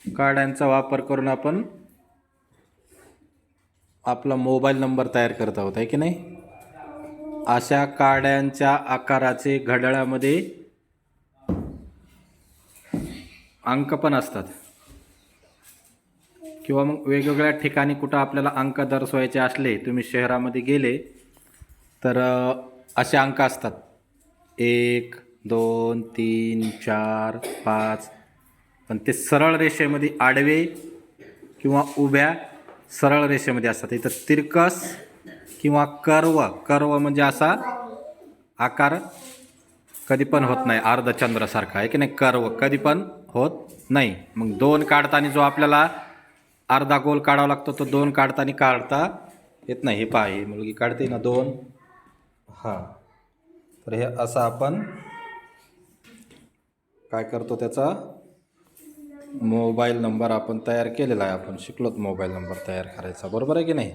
काड्यांचा वापर करून आपण आपला मोबाईल नंबर तयार करत आहोत आहे की नाही? अशा काड्यांच्या आकाराचे घड्याळामध्ये अंक पण असतात. किंवा मग वेगवेगळ्या ठिकाणी कुठं आपल्याला अंक दर्शवायचे असले तुम्ही शहरामध्ये गेले तर असे अंक असतात. एक दोन तीन चार पाच. पण ते सरळ रेषेमध्ये आडवे किंवा उभ्या सरळ रेषेमध्ये असतात. इथं तिरकस किंवा कर्व कर्व म्हणजे असा आकार कधी पण होत नाही. अर्धचंद्रासारखा आहे की नाही? कर्व कधी पण होत नाही. मग दोन काढताना जो आपल्याला अर्धा गोल काढावा लागतो तो दोन काढताना काढता येत नाही. हे पहा ही मुलगी काढते ना दोन. हां. तर हे असं आपण काय करतो त्याचा? मोबाईल नंबर आपण तयार केलेला आहे. आपण शिकलोत मोबाईल नंबर तयार करायचा. बरोबर आहे की नाही?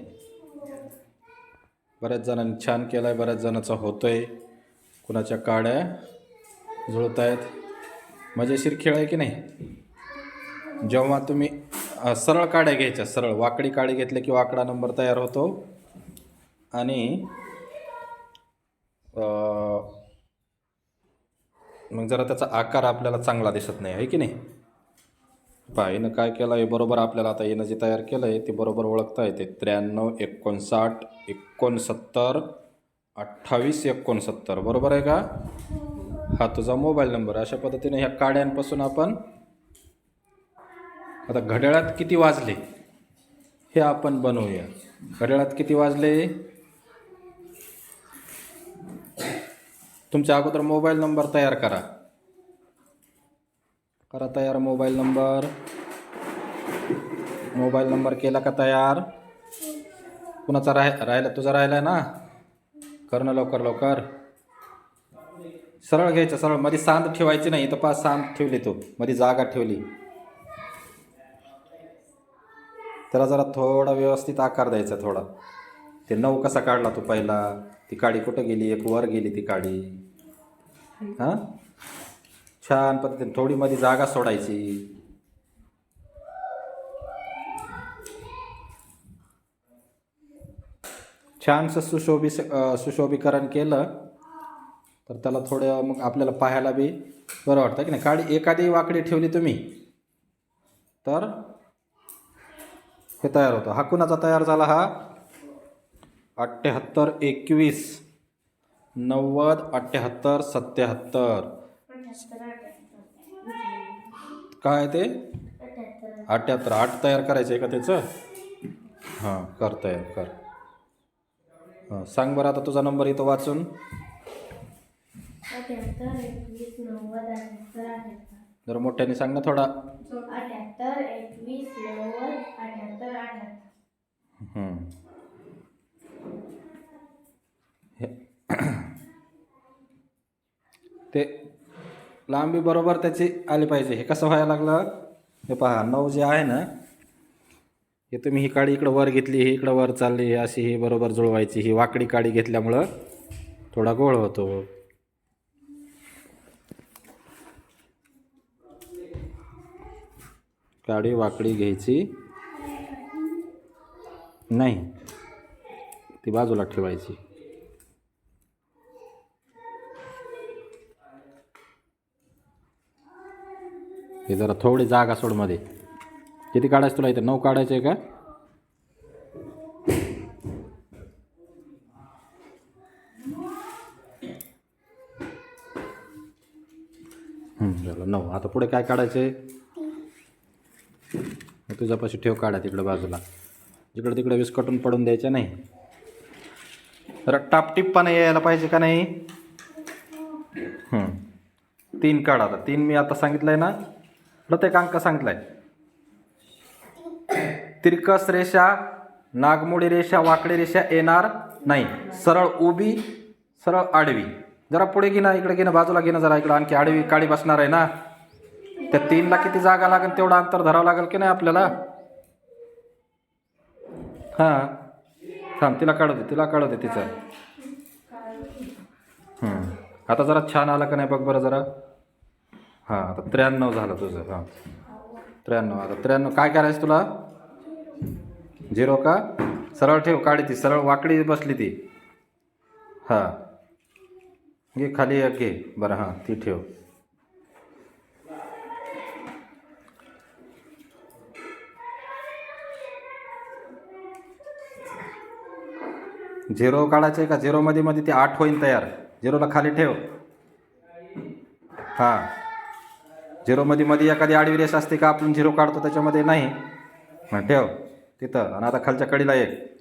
बऱ्याच जणांनी छान केला आहे बऱ्याच जणांचा होतो आहे कुणाच्या काड्या जुळत आहेत मजेशीर खेळ आहे की नाही? जेव्हा तुम्ही सरळ काड्या घ्यायच्या सरळ वाकडी काडी घेतल्या की वाकडा नंबर तयार होतो. आणि मग जरा त्याचा आकार आपल्याला चांगला दिसत नाही आहे की नाही? पहा हिनं काय केलं आहे बरोबर आपल्याला आता हिनं जे तयार केलं आहे ते बरोबर ओळखता येते. त्र्याण्णव एकोणसाठ एकोणसत्तर अठ्ठावीस एकोणसत्तर. बरोबर आहे का? हा तुझा मोबाईल नंबर. अशा पद्धतीने ह्या काड्यांपासून आपण आता घड्याळात किती वाजले? हे आपण बनवूया. घड्याळात किती वाजले? तुमच्या अगोदर मोबाईल नंबर तयार करा. करा तयार मोबाईल नंबर. मोबाईल नंबर केला का तयार? कुणाचा राह राहिला तुझा राहिला ना? कर ना लवकर लवकर. सरळ घ्यायचं सरळ. मध्ये सांत ठेवायची नाही तर पाच सांत ठेवली तू. मध्ये जागा ठेवली. त्याला जरा थोडा व्यवस्थित आकार द्यायचा थोडा. ते नऊ कसा काढला तू पहिला? ती काडी कुठं गेली? एक वर गेली ती काडी. हां? छान पद्धतीने. थोडी मध्ये जागा सोडायची. छानसं सुशोभी सुशोभीकरण केलं. तर त्याला थोडं मग आपल्याला पाहायला बी बरं वाटतं की नाही. काडी एखादी वाकडी ठेवली तुम्ही तर हे तयार होतं. हा कुणाचा तयार झाला हा? अठ्ठ्याहत्तर एकवीस. नव्वद अठ्ठ्याहत्तर सत्याहत्तर. काय ते? अठ्ठ्याहत्तर आठ तयार करायचं आहे का त्याचं? हां कर तयार कर. हां सांग बरं आता तुझा नंबर इथं वाचून. जर जरा मोठ्याने सांग ना थोडा. हम्म. हे ते लांबी बरोबर त्याची आली पाहिजे. हे कसं व्हायला लागलं? हे पहा नऊ जे आहे ना हे तुम्ही ही काडी इकडं वर घेतली ही इकडं वर चालली अशी ही बरोबर जुळवायची. ही वाकडी काडी घेतल्यामुळं थोडा गोळ होतो. काडी वाकडी घ्यायची नाही. ती बाजूला ठेवायची. हे जरा थोडी जागा सोडमध्ये. किती काढायचं तुला इथं? नऊ काढायचे आहे का? झालं नऊ. आता पुढे काय काढायचे? तुझ्यापाशी ठेव काढा तिकडं बाजूला. जिकडं तिकडं विस्कटून पडून द्यायचं नाही. जरा टापटिप्पाने यायला पाहिजे का नाही? तीन काढा आता. तीन मी आता सांगितलंय ना प्रत्येक अंक सांगितलाय. तिरकस रेषा नागमोडी रेषा वाकडी रेषा येणार नाही. सरळ उभी सरळ आडवी. जरा पुढे घे ना इकडे घे ना बाजूला घे ना जरा इकडं आणखी आडवी काळी बसणार आहे ना. त्या तीनला किती जागा लागेल तेवढं अंतर धरावं लागेल की नाही आपल्याला? हां. थांब तिला काढू दे तिला काढू दे तिचं. आता जरा छान आलं का नाही बघ बरं जरा. हां आता त्र्याण्णव झालं तुझं हां. त्र्याण्णव आता त्र्याण्णव. काय करायचं तुला? झिरो का? सरळ ठेव काढी ती सरळ वाकडी बसली ती. हां. घे खाली घे. बरं हां ती ठेव. झिरो काढायचं आहे का? झिरोमध्ये मध्ये ते आठ होईन तयार. झिरोला खाली ठेव. हां. झिरोमध्ये मध्ये एखादी आडवी रेष असते का आपण झिरो काढतो त्याच्यामध्ये नाही. मग ठेव तिथं आणि आता खालच्या कडीला एक.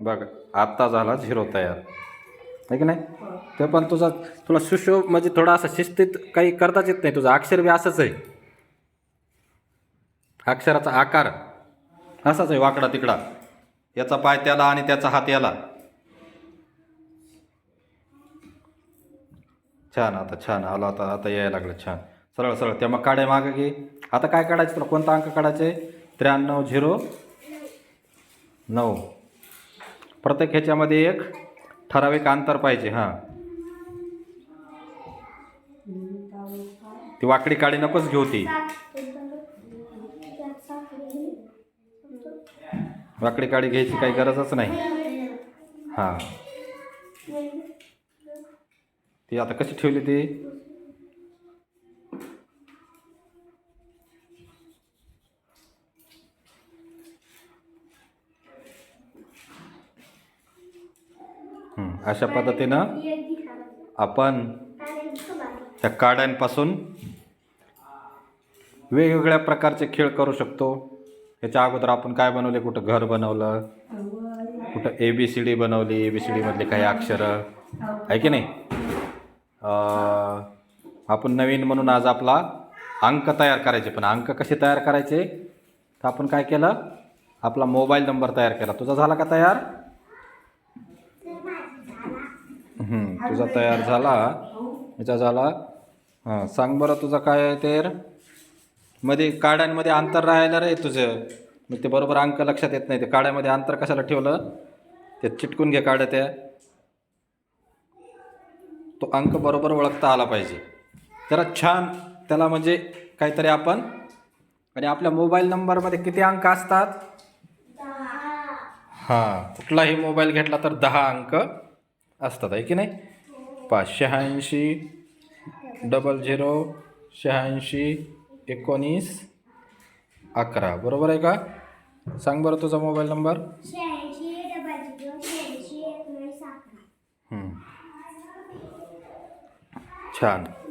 बघ आत्ता झाला झिरो तयार. आहे की नाही? ते पण तुझा तुला सुशोभ म्हणजे थोडा असं शिस्तीत काही करताच येत नाही. तुझं अक्षर बी असंच आहे. अक्षराचा आकार असाच आहे वाकडा तिकडा. याचा पाय त्याला आणि त्याचा हात याला. छान आता छान आला आता आता यायला लागलं छान. सरळ सरळ त्या मग काढे मागं घे. आता काय काढायचं तुला? कोणता अंक काढायचे त्र्याण्णव झिरो नऊ. प्रत्येक ह्याच्यामध्ये एक ठराविक अंतर पाहिजे हां. ती वाकडी काडी नकोच घेऊ ती. वाकडी काडी घ्यायची काही गरजच नाही. हां. ती आता कशी ठेवली ती? अशा पद्धतीनं आपण त्या काड्यांपासून वेगवेगळ्या प्रकारचे खेळ करू शकतो. याच्या अगोदर आपण काय बनवले? कुठं घर बनवलं? कुठं ए बी सी डी बनवली? ए बी सी डीमधली काही अक्षरं? आहे की नाही? आपण नवीन म्हणून आज आपला अंक तयार करायचे. पण अंक कसे तयार करायचे? तर आपण काय केलं? आपला मोबाईल नंबर तयार केला. तुझा झाला का तयार? तुझा तयार झाला. याचा झाला. हां सांग बरं तुझा काय आहे ते मध्ये काड्यांमध्ये अंतर राहिलं रे तुझं. मग ते बरोबर अंक लक्षात येत नाही. ते काड्यामध्ये अंतर कशाला ठेवलं? ते चिटकून घे काड्या त्या. तो अंक बरोबर ओळखता आला पाहिजे. जरा छान त्याला म्हणजे काहीतरी आपण आणि आपल्या मोबाईल नंबरमध्ये किती अंक असतात? हां कुठलाही मोबाईल घेतला तर दहा अंक असतात आहे की नाही? पाच शहाऐंशी डबल झिरो शहाऐंशी एकोणीस अकरा. बरोबर आहे का? सांग बरं तुझा मोबाईल नंबर. शहाऐंशी